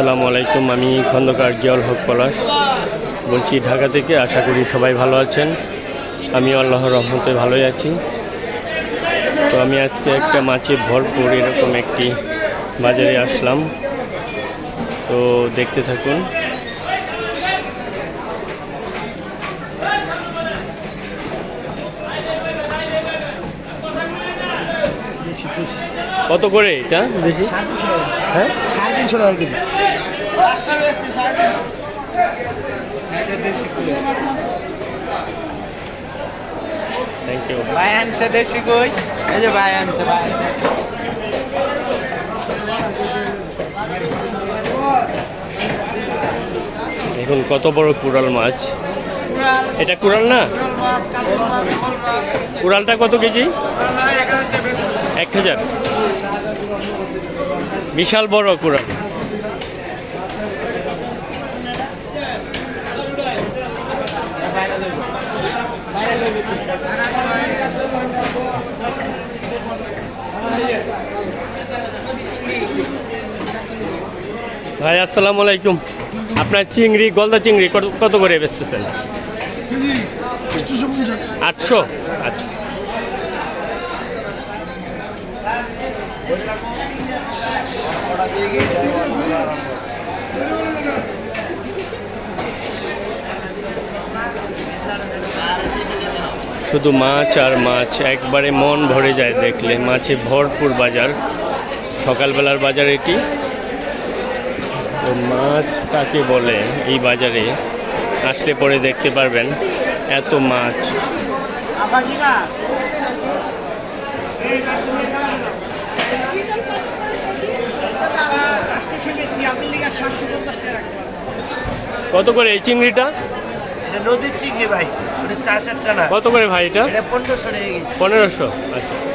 আসসালামু আলাইকুম আমি খন্দকার জিয়াউল হক পলাশ। বলছি ঢাকা থেকে আশা করি সবাই ভালো আছেন। আমি আল্লাহর রহমতে ভালোই আছি। তো আমি আজকে একটা মাছে ভরপুর এরকম একটি বাজারে আসলাম। তো দেখতে থাকুন। কত করে এটা? দেখি হ্যাঁ? সাড়ে তিনশো টাকা কেজি। থ্যাংক ইউ ভাই আনছে দেশি কই এই যে ভাই আনছে ভাই দেখুন, কত বড় কুড়াল মাছ। এটা কুড়াল না? কুড়ালটা কত কেজি? এক হাজার। বিশাল বড় কুড়াল। ভাই, আসসালামু আলাইকুম। আপনার চিংড়ি, গলদা চিংড়ি কত করে বেচতেছেন? আটশো? আচ্ছা। শুধু মাছ আর মাছ, একবারে মন ভরে যায় দেখলে। মাছে ভরপুর বাজার। সকালবেলার বাজার এটি। মাছ কাকে বলে এই বাজারে? আসলে পরে দেখতে পারবেন। এত মাছ। কত করে এই চিংড়িটা? নদীর চিংড়ি ভাই। চাষের টানা কত করে ভাই এটা? পনেরোশো পনেরোশো। আচ্ছা।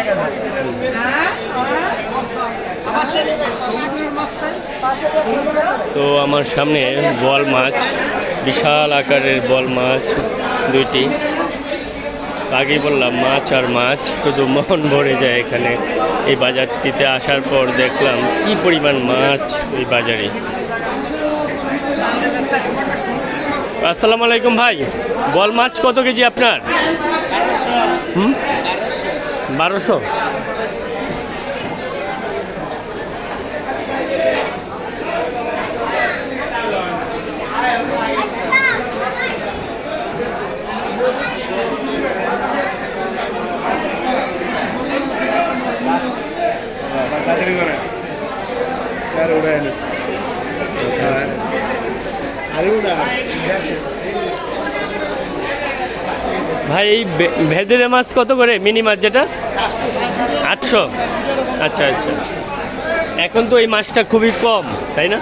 এক হাজার। তো আমার সামনে বল মাছ বিশাল আকারের বল মাছ দুইটি। আগেই বললাম মাছ আর মাছ শুধু মন ভরে যায় এখানে। এই বাজারটিতে আসার পর দেখলাম কি পরিমাণ মাছ এই বাজারে। আসসালামু আলাইকুম ভাই বল মাছ কত কেজি আপনার? হুম? বারোশো? ভাই এই ভেদেরে মাছ কত করে? মিনি মাছ যেটা? আটশো? আচ্ছা আচ্ছা। এখন তো এই মাছটা খুবই কম তাই না?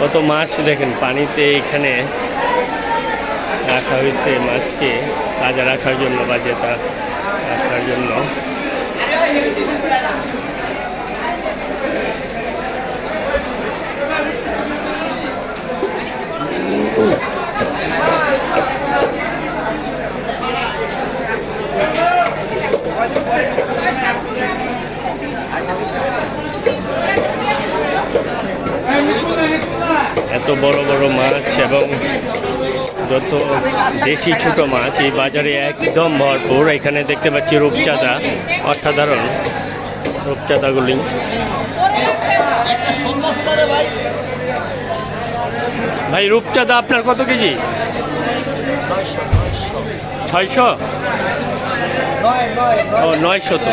কত মাছ দেখেন, পানিতে এখানে রাখা হয়েছে মাছকে, তাজা রাখার জন্য বা যেটা রাখার জন্য। এত বড় বড় মাছ এবং যত দেশি ছোট মাছ, এই বাজারে একদম ভরপুর। এখানে দেখতে পাচ্ছি রূপচাঁদা, অসাধারণ রূপচাঁদাগুলি। ভাই, রূপচাঁদা আপনার কত কেজি? ছয়শো? ও নয়শো তো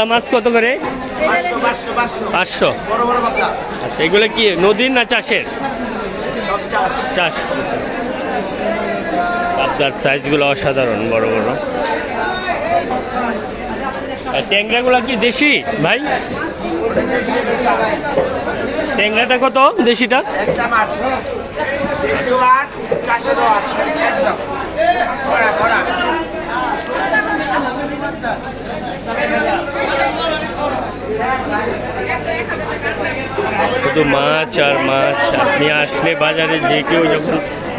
পাবদা মাছ কত করে? পাঁচশো আচ্ছা এগুলো কি নদীর না চাষের? চাষ। পাবদার সাইজগুলো অসাধারণ বড় বড়। ট্যাংরাগুলো কি দেশি ভাই? ট্যাংরাটা কত দেশিটা? একদম আট দেশিও আট চাষেরও আট। একদম। শুধু মাছ আর মাছ। আপনি আসলে বাজারে যে কেউ যখন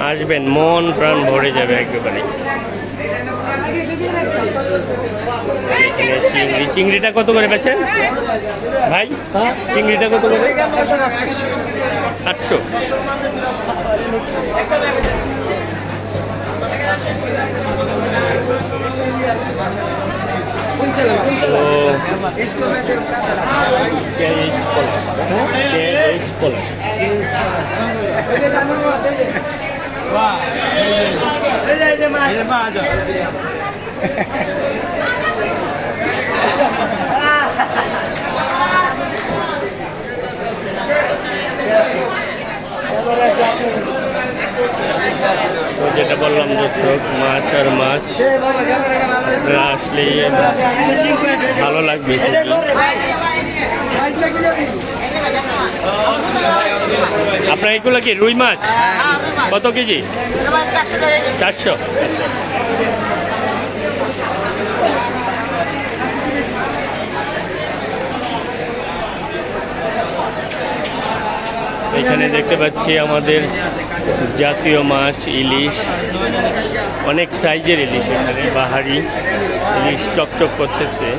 আসবেন, মন প্রাণ ভরে যাবে একেবারে। চিংড়ি, চিংড়িটা কত করে বেছেন ভাই, চিংড়িটা কত করে? আটশো। তো পেঁয়াজ পলাশ পেঁয়াজ পলাশ তো যেটা দর্শক মাছ আর মাছ আসলে ভালো লাগবে আপনার এগুলো কি, রুই মাছ? কত কেজি? চারশো। এখানে দেখতে পাচ্ছি আমাদের জাতীয় মাছ, ইলিশ, অনেক সাইজের ইলিশ এখানে, বাহারি, ইলিশ চকচক করতেছে।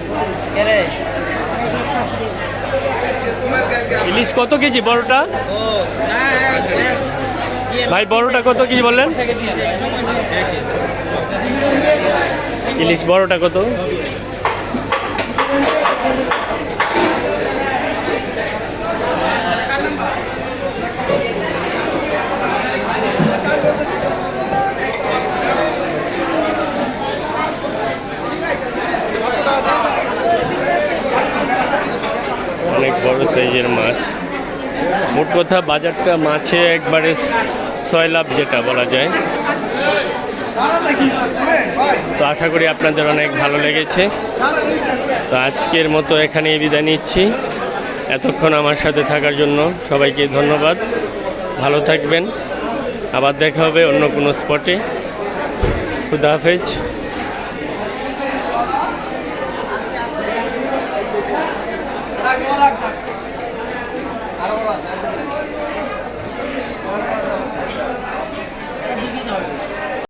ইলিশ কত কেজি বড়টা? ভাই, বড়টা কত কেজি বললেন? ইলিশ বড়টা কত অনেক বড় সাইজের মাছ মোট কথা, বাজারটা মাছে একবারে ছয় লাভ যেটা বলা যায়। তো আশা করি আপনাদের অনেক ভালো লেগেছে। তো আজকের মতো এখানেই বিদায় নিচ্ছি। এতক্ষণ আমার সাথে থাকার জন্য সবাইকে ধন্যবাদ। ভালো থাকবেন। আবার দেখা হবে অন্য কোনো স্পটে খুদা হাফেজ।